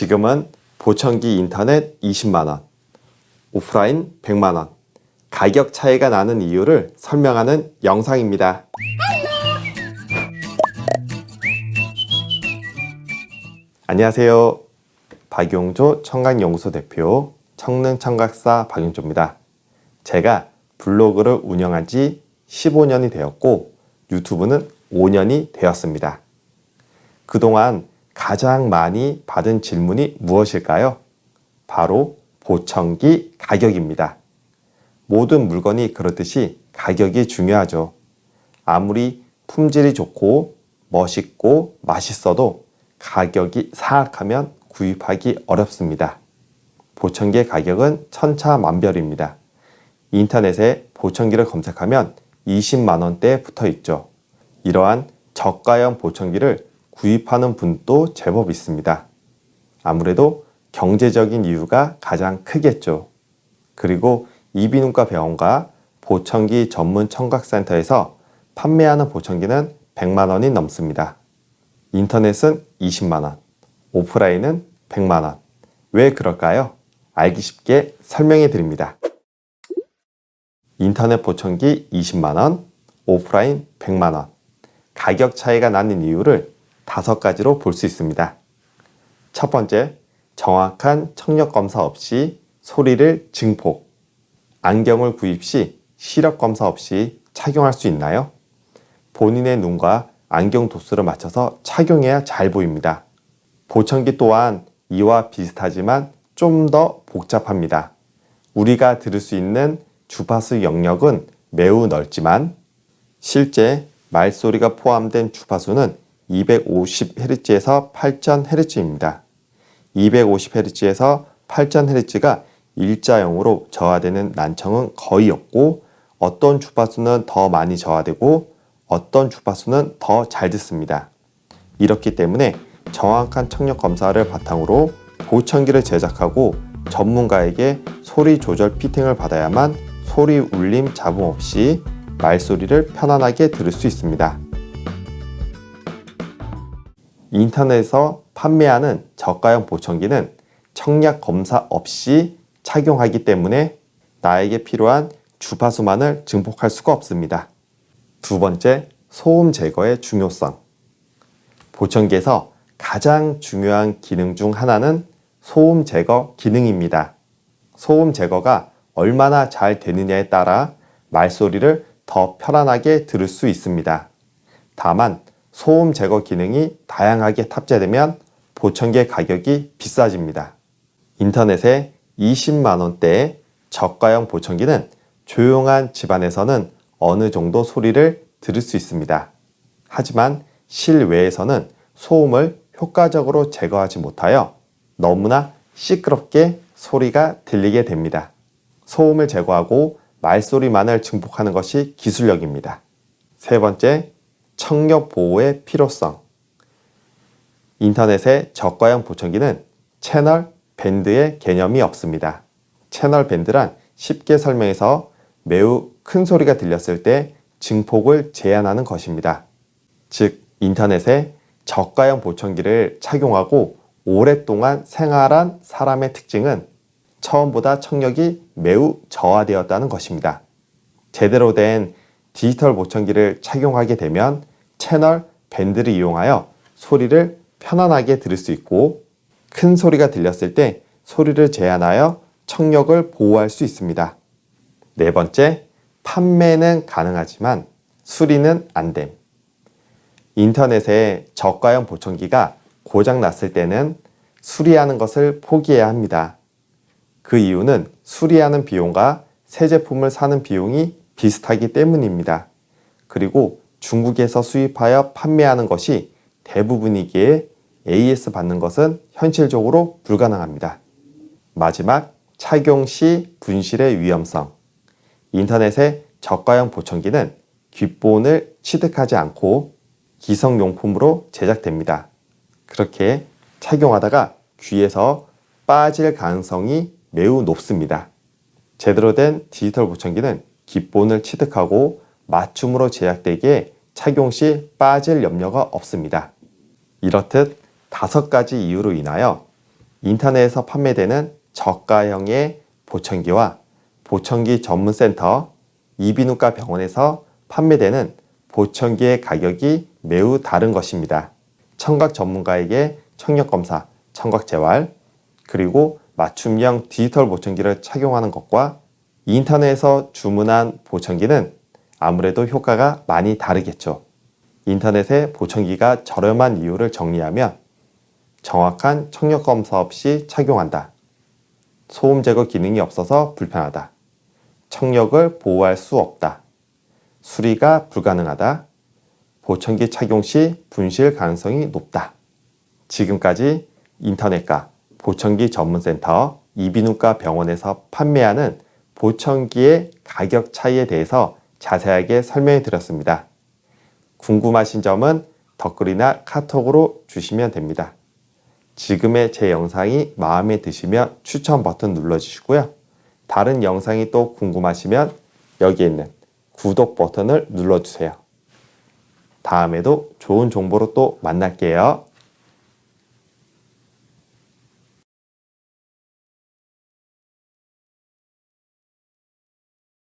지금은 보청기 인터넷 20만원, 오프라인 100만원, 가격 차이가 나는 이유를 설명하는 영상입니다. 안녕하세요. 박용조 청각연구소 대표 청능청각사 박용조입니다. 제가 블로그를 운영한 지 15년이 되었고 유튜브는 5년이 되었습니다. 그동안 가장 많이 받은 질문이 무엇일까요? 바로 보청기 가격입니다. 모든 물건이 그렇듯이 가격이 중요하죠. 아무리 품질이 좋고 멋있고 맛있어도 가격이 사악하면 구입하기 어렵습니다. 보청기의 가격은 천차만별입니다. 인터넷에 보청기를 검색하면 20만 원대에 붙어 있죠. 이러한 저가형 보청기를 구입하는 분도 제법 있습니다. 아무래도 경제적인 이유가 가장 크겠죠. 그리고 이비인후과 병원과 보청기 전문 청각센터에서 판매하는 보청기는 100만 원이 넘습니다. 인터넷은 20만 원, 오프라인은 100만 원. 왜 그럴까요? 알기 쉽게 설명해 드립니다. 인터넷 보청기 20만 원, 오프라인 100만 원. 가격 차이가 나는 이유를 다섯 가지로 볼 수 있습니다. 첫 번째, 정확한 청력 검사 없이 소리를 증폭. 안경을 구입 시 시력 검사 없이 착용할 수 있나요? 본인의 눈과 안경 도수를 맞춰서 착용해야 잘 보입니다. 보청기 또한 이와 비슷하지만 좀 더 복잡합니다. 우리가 들을 수 있는 주파수 영역은 매우 넓지만 실제 말소리가 포함된 주파수는 250Hz에서 8000Hz입니다. 250Hz에서 8000Hz가 일자형으로 저하되는 난청은 거의 없고 어떤 주파수는 더 많이 저하되고 어떤 주파수는 더 잘 듣습니다. 이렇기 때문에 정확한 청력 검사를 바탕으로 보청기를 제작하고 전문가에게 소리 조절 피팅을 받아야만 소리 울림 잡음 없이 말소리를 편안하게 들을 수 있습니다. 인터넷에서 판매하는 저가형 보청기는 청약 검사 없이 착용하기 때문에 나에게 필요한 주파수만을 증폭할 수가 없습니다. 두 번째, 소음 제거의 중요성. 보청기에서 가장 중요한 기능 중 하나는 소음 제거 기능입니다. 소음 제거가 얼마나 잘 되느냐에 따라 말소리를 더 편안하게 들을 수 있습니다. 다만 소음 제거 기능이 다양하게 탑재되면 보청기의 가격이 비싸집니다. 인터넷에 20만 원대의 저가형 보청기는 조용한 집안에서는 어느 정도 소리를 들을 수 있습니다. 하지만 실외에서는 소음을 효과적으로 제거하지 못하여 너무나 시끄럽게 소리가 들리게 됩니다. 소음을 제거하고 말소리만을 증폭하는 것이 기술력입니다. 세 번째, 청력 보호의 필요성. 인터넷의 저가형 보청기는 채널 밴드의 개념이 없습니다. 채널 밴드란 쉽게 설명해서 매우 큰 소리가 들렸을 때 증폭을 제한하는 것입니다. 즉, 인터넷에 저가형 보청기를 착용하고 오랫동안 생활한 사람의 특징은 처음보다 청력이 매우 저하되었다는 것입니다. 제대로 된 디지털 보청기를 착용하게 되면 채널 밴드를 이용하여 소리를 편안하게 들을 수 있고 큰 소리가 들렸을 때 소리를 제한하여 청력을 보호할 수 있습니다. 네 번째, 판매는 가능하지만 수리는 안 됨. 인터넷에 저가형 보청기가 고장 났을 때는 수리하는 것을 포기해야 합니다. 그 이유는 수리하는 비용과 새 제품을 사는 비용이 비슷하기 때문입니다. 그리고 중국에서 수입하여 판매하는 것이 대부분이기에 AS 받는 것은 현실적으로 불가능합니다. 마지막, 착용 시 분실의 위험성. 인터넷의 저가형 보청기는 귓본을 취득하지 않고 기성용품으로 제작됩니다. 그렇게 착용하다가 귀에서 빠질 가능성이 매우 높습니다. 제대로 된 디지털 보청기는 귓본을 취득하고 맞춤으로 제작되기에 착용 시 빠질 염려가 없습니다. 이렇듯 다섯 가지 이유로 인하여 인터넷에서 판매되는 저가형의 보청기와 보청기 전문센터, 이비인후과 병원에서 판매되는 보청기의 가격이 매우 다른 것입니다. 청각 전문가에게 청력검사, 청각재활, 그리고 맞춤형 디지털 보청기를 착용하는 것과 인터넷에서 주문한 보청기는 아무래도 효과가 많이 다르겠죠. 인터넷에 보청기가 저렴한 이유를 정리하면 정확한 청력 검사 없이 착용한다. 소음 제거 기능이 없어서 불편하다. 청력을 보호할 수 없다. 수리가 불가능하다. 보청기 착용 시 분실 가능성이 높다. 지금까지 인터넷과 보청기 전문센터, 이비인후과 병원에서 판매하는 보청기의 가격 차이에 대해서 자세하게 설명해 드렸습니다. 궁금하신 점은 댓글이나 카톡으로 주시면 됩니다. 지금의 제 영상이 마음에 드시면 추천 버튼 눌러주시고요. 다른 영상이 또 궁금하시면 여기에 있는 구독 버튼을 눌러주세요. 다음에도 좋은 정보로 또 만날게요.